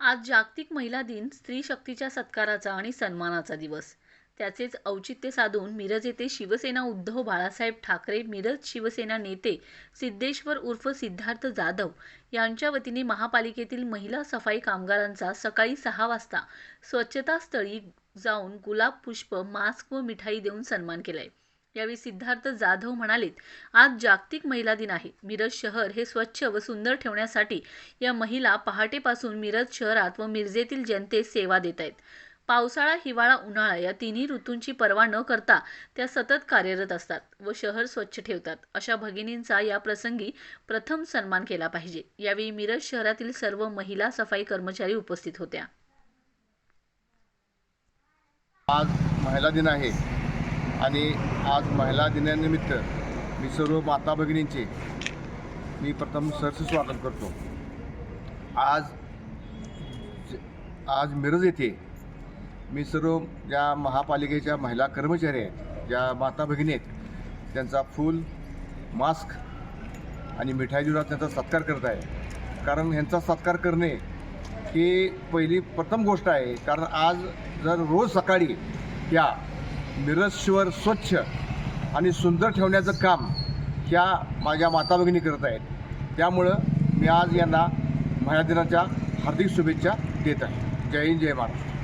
आज जागतिक महिला दिन स्त्री शक्तीच्या सत्काराचा आणि सन्मानाचा दिवस. त्याचेच औचित्य साधून मिरज येथे शिवसेना उद्धव बाळासाहेब ठाकरे मिरज शिवसेना नेते सिद्धेश्वर उर्फ सिद्धार्थ जाधव यांच्या वतीने महापालिकेतील महिला सफाई कामगारांचा सकाळी सहा वाजता स्वच्छतास्थळी जाऊन गुलाब पुष्प मास्क व मिठाई देऊन सन्मान केलाय. यावेळी सिद्धार्थ जाधव म्हणालेत आज जागतिक महिला दिन आहे. मिरज शहर हे स्वच्छ व सुंदर ठेवण्यासाठी या महिला पहाटेपासून मिरज शहरात व मिरजेतील जनतेस सेवा देत आहेत. पावसाळा हिवाळा उन्हाळा या तिन्ही ऋतूंची पर्वा न करता त्या सतत कार्यरत असतात व शहर स्वच्छ ठेवतात. अशा भगिनींचा या प्रसंगी प्रथम सन्मान केला पाहिजे. यावेळी मिरज शहरातील सर्व महिला सफाई कर्मचारी उपस्थित होत्या. आज महिला दिन आहे. आणि आज महिला दिनानिमित्त मी सर्व माता भगिनींचे मी प्रथम सरस स्वागत करतो. आज ज- आज मिरज येथे मी सर्व ज्या महापालिकेच्या महिला कर्मचारी आहेत ज्या माता भगिनी आहेत त्यांचा फूल मास्क आणि मिठाई देऊन त्यांचा सत्कार करत आहे. कारण ह्यांचा सत्कार करणे ही पहिली प्रथम गोष्ट आहे. कारण आज जर रोज सकाळी या मिरज शहर स्वच्छ आणि सुंदर ठेवण्याचं काम ह्या माझ्या माता भगिनी करत आहेत. त्यामुळं मी आज यांना महिला दिनाच्या हार्दिक शुभेच्छा देत आहे. जय हिंद जय महाराष्ट्र.